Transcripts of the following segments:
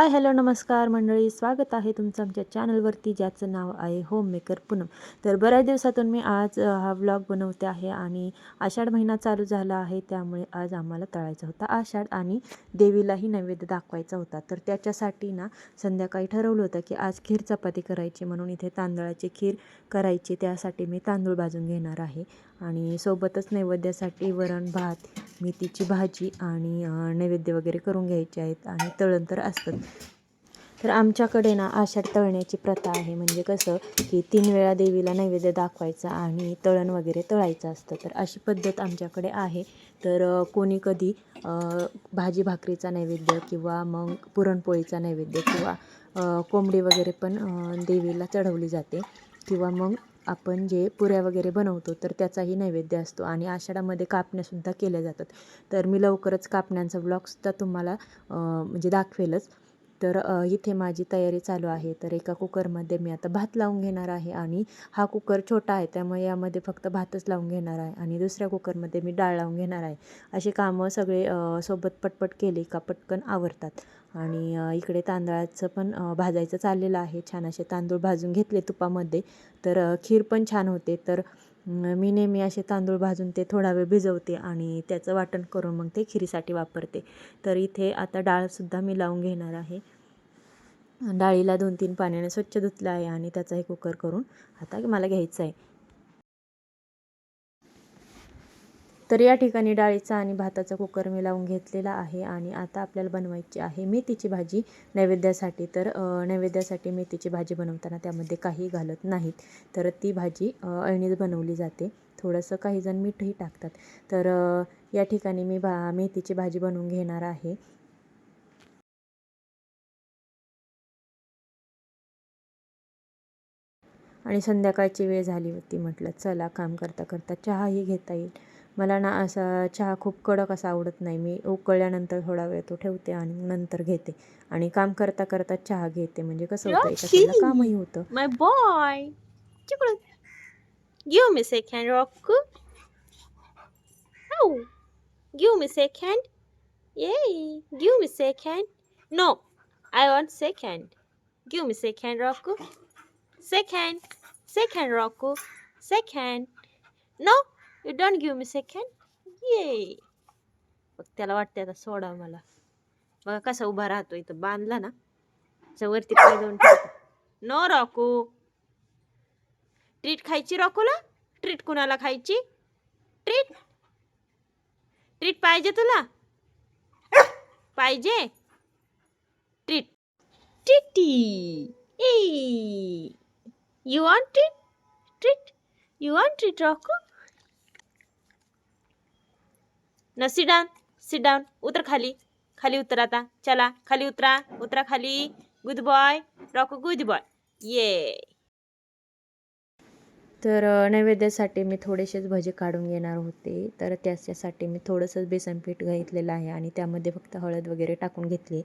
Hi hello नमस्कार मंडळी. स्वागत आहे तुमचं आमच्या चॅनलवरती ज्याचं नाव आहे होम मेकर पूनम. तर बऱ्याच दिवसातून मी आज हा व्लॉग बनवते आहे आणि आषाढ महिना चालू झाला आहे. त्यामुळे आज आम्हाला तळायचा होता आषाढ आणि देवीलाही नैवेद्य दाखवायचा होता. तर त्याच्यासाठी ना संध्याकाळी ठरवलं होतं की आज खीर चपाती करायची म्हणून इथे तांदळाची खीर करायची. त्यासाठी मी तांदूळ भाजून घेणार आहे. आणि सोबतच नैवेद्यासाठी वरण भात मेथीची भाजी आणि नैवेद्य वगैरे करून घ्यायचे आहेत आणि तळण तर असतं तर आमच्याकडे ना आषाढ तळण्याची प्रथा आहे. म्हणजे कसं की तीन वेळा देवीला नैवेद्य दाखवायचा आणि तळण वगैरे तळायचं असतं. तर अशी पद्धत आमच्याकडे आहे. तर कोणी कधी भाजी भाकरीचा नैवेद्य किंवा मग पुरणपोळीचा नैवेद्य किंवा कोंबडी वगैरे पण देवीला चढवली जाते. किंवा मग आपण जे पुऱ्या वगैरे बनवतो तर त्याचाही नैवेद्य असतो आणि आषाढामध्ये कापण्यासुद्धा केल्या जातात. तर मी लवकरच कापण्यांचा ब्लॉगसुद्धा तुम्हाला म्हणजे दाखवेलच. तर इथे माझी तयारी चालू आहे. तर एका कुकरमध्ये मी आता भात लावून घेणार आहे आणि हा कुकर छोटा आहे त्यामुळे यामध्ये फक्त भातच लावून घेणार आहे आणि दुसऱ्या कुकरमध्ये मी डाळ लावून घेणार आहे. असे कामं सगळे सोबत पटपट केले का पटकन आवरतात. आणि इकडे तांदळाचं पण भाजायचं चाललेलं आहे. छान असे तांदूळ भाजून घेतले तुपामध्ये. तर खीर पण छान होते. तर मी नेहमी असे तांदूळ भाजून ते थोडा वेळ भिजवते आणि त्याचं वाटण करून मग ते खिरीसाठी वापरते. तर इथे आता डाळसुद्धा मी लावून घेणार आहे. डाळीला दोन तीन पाण्याने स्वच्छ धुतलं आहे आणि त्याचा हे कुकर करून आता मला घ्यायचं आहे. तर या ठिकाणी डाळीचा आणि भाताचा कुकर मी लावून घेतलेला आहे आणि आता आपल्याला बनवायची आहे मेथीची भाजी नैवेद्यासाठी. तर नैवेद्यासाठी मेथीची भाजी बनवताना त्यामध्ये काही घालत नाहीत. तर ती भाजी अ, अळणीच बनवली जाते. थोडंसं काही जण मीठही टाकतात. तर या ठिकाणी मी भा मेथीची भाजी बनवून घेणार आहे. आणि संध्याकाळची वेळ झाली होती म्हटलं चला काम करता करता चहाही घेता येईल. मला ना असा चहा खूप कडक असा आवडत नाही. मी उकळल्यानंतर थोडा वेळ तो ठेवते आणि नंतर घेते. आणि काम करता करता चहा घेते. म्हणजे कसं होतं कामही होतं. My boy give me second rock how give me second ये give me second no I want second give me second rock second second rock second no you don't give me second ये मग त्याला वाटते आता सोडा मला. बघा कसा उभा राहतो इथं. बांधला ना. चवरती वरती पाय नो रॉकू ट्रीट खायची रॉकूला ट्रीट कुणाला खायची? ट्रीट ट्रीट पाहिजे तुला? पाहिजे? ट्रीट ट्रिटी ए you want treat treat you want treat रॉकू न सिट डाऊन सिट डाऊन उतर खाली. खाली उतर आता. चला खाली उतरा. उतरा खाली. Good boy rock good boy ये तर नैवेद्यासाठी मी थोडेसेच भजे काढून घेणार होते. तर त्याच्यासाठी मी थोडंसं बेसन पीठ घेतलेलं आहे आणि त्यामध्ये फक्त हळद वगैरे टाकून घेतली.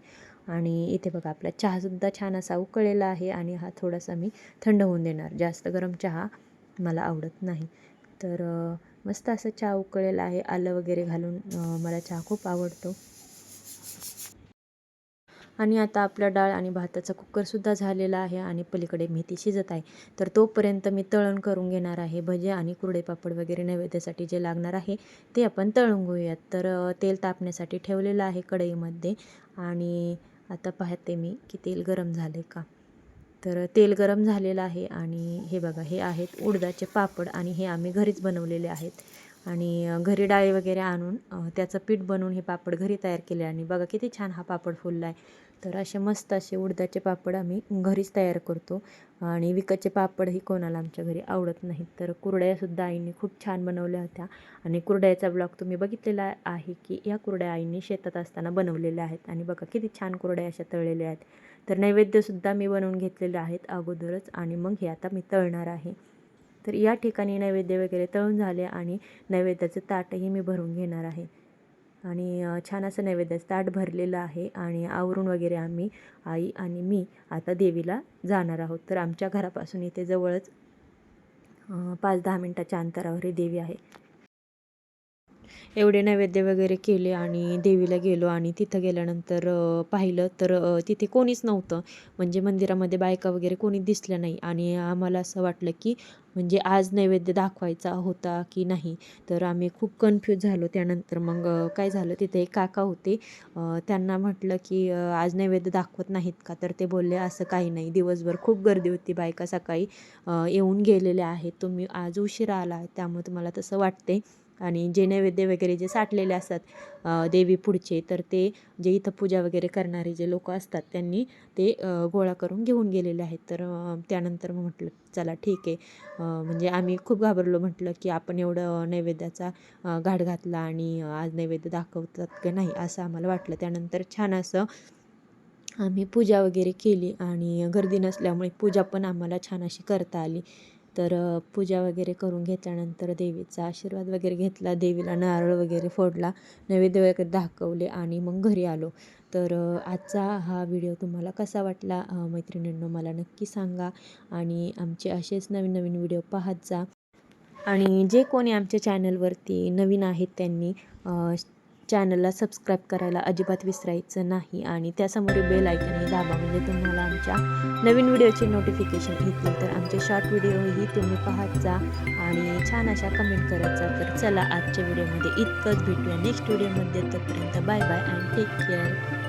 आणि इथे बघा आपला चहासुद्धा छान असा उकळलेला आहे आणि हा थोडासा मी थंड होऊन देणार. जास्त गरम चहा मला आवडत नाही. तर मस्त असं चहा उकळलेला आहे. आलं वगैरे घालून मला चहा खूप आवडतो. आणि आता आपला डाळ आणि भाताचा कुकरसुद्धा झालेला आहे आणि पलीकडे मेथी शिजत आहे. तर तोपर्यंत मी तळण करून घेणार आहे. भजे आणि कुरडे पापड वगैरे नैवेद्यासाठी जे लागणार आहे ते आपण तळून घेऊयात. तर तेल तापण्यासाठी ठेवलेलं आहे कढईमध्ये. आणि आता पाहते मी की तेल गरम झाले का. तर तेल गरम झालेलं आहे आणि हे बघा हे आहेत उडदाचे पापड आणि हे आम्ही घरीच बनवलेले आहेत. आणि घरी डाळी वगैरे आणून त्याचं पीठ बनवून हे पापड घरी तयार केले आणि बघा किती छान हा पापड फुलला आहे तर असे मस्त असे उडदाचे पापड आम्ही घरीच तयार करतो आणि विकतचे पापडही कोणाला आमच्या घरी आवडत नाहीत. तर कुरड्यासुद्धा आईने खूप छान बनवल्या होत्या आणि कुरड्याचा ब्लॉग तुम्ही बघितलेला आहे की या कुरड्या आईने शेतात असताना बनवलेल्या आहेत आणि बघा किती छान कुरड्या अशा तळलेल्या आहेत. तर नैवेद्यसुद्धा मी बनवून घेतलेले आहेत अगोदरच आणि मग हे आता मी तळणार आहे. तर या ठिकाणी नैवेद्य वगैरे तळून झाले आणि नैवेद्याचं ताटही मी भरून घेणार आहे. आणि छान असं नैवेद्याचं ताट भरलेलं आहे आणि आवरून वगैरे आम्ही आई आणि मी आता देवीला जाणार आहोत. तर आमच्या घरापासून इथे जवळच पाच दहा मिनटाच्या अंतरावर ही देवी आहे. एवढे नैवेद्य वगैरे केले आणि देवीला गेलो आणि तिथं गेल्यानंतर पाहिलं तर तिथे कोणीच नव्हतं. म्हणजे मंदिरामध्ये बायका वगैरे कोणी दिसल्या नाही आणि आम्हाला असं वाटलं की म्हणजे आज नैवेद्य दाखवायचा होता की नाही? तर आम्ही खूप कन्फ्यूज झालो. त्यानंतर मग काय झालं तिथे एक काका होते. त्यांना म्हटलं की आज नैवेद्य दाखवत नाहीत का? तर ते बोलले असं काही नाही. दिवसभर खूप गर्दी होती बायका सकाळी येऊन गेलेल्या आहेत. तुम्ही आज उशिरा आला त्यामुळे तुम्हाला तसं वाटते आणि जे नैवेद्य वगैरे जे साठलेले असतात देवी पुढचे तर ते जे इथं पूजा वगैरे करणारे जे लोक असतात त्यांनी ते गोळा करून घेऊन गेलेले आहेत. तर त्यानंतर मग म्हटलं चला ठीक आहे. म्हणजे आम्ही खूप घाबरलो म्हटलं की आपण एवढं नैवेद्याचा घाट घातला आणि आज नैवेद्य दाखवतात का नाही असं आम्हाला वाटलं. त्यानंतर छान असं आम्ही पूजा वगैरे केली आणि गर्दी नसल्यामुळे पूजा पण आम्हाला छान अशी करता आली. तर पूजा वगैरे करून घेतल्यानंतर देवीचा आशीर्वाद वगैरे घेतला. देवीला नारळ वगैरे फोडला. नैवेद्य वगैरे दाखवले आणि मग घरी आलो. तर आजचा हा व्हिडिओ तुम्हाला कसा वाटला मैत्रिणींनो मला नक्की सांगा आणि आमचे असेच नवीन नवीन व्हिडिओ पाहत जा. आणि जे कोणी आमच्या चॅनलवरती नवीन आहेत त्यांनी चॅनलला सबस्क्राईब करायला अजिबात विसरायचं नाही आणि त्यासमोर बेल ऐकनही दाबा म्हणजे तुम्हाला आमच्या नवीन व्हिडिओचे नोटिफिकेशन येतील. तर आमचे शॉर्ट व्हिडिओही तुम्ही पाहत जा आणि छान अशा कमेंट करत जा. तर चला आजच्या व्हिडिओमध्ये इतकंच भेटूया नेक्स्ट व्हिडिओमध्ये तोपर्यंत bye bye and take care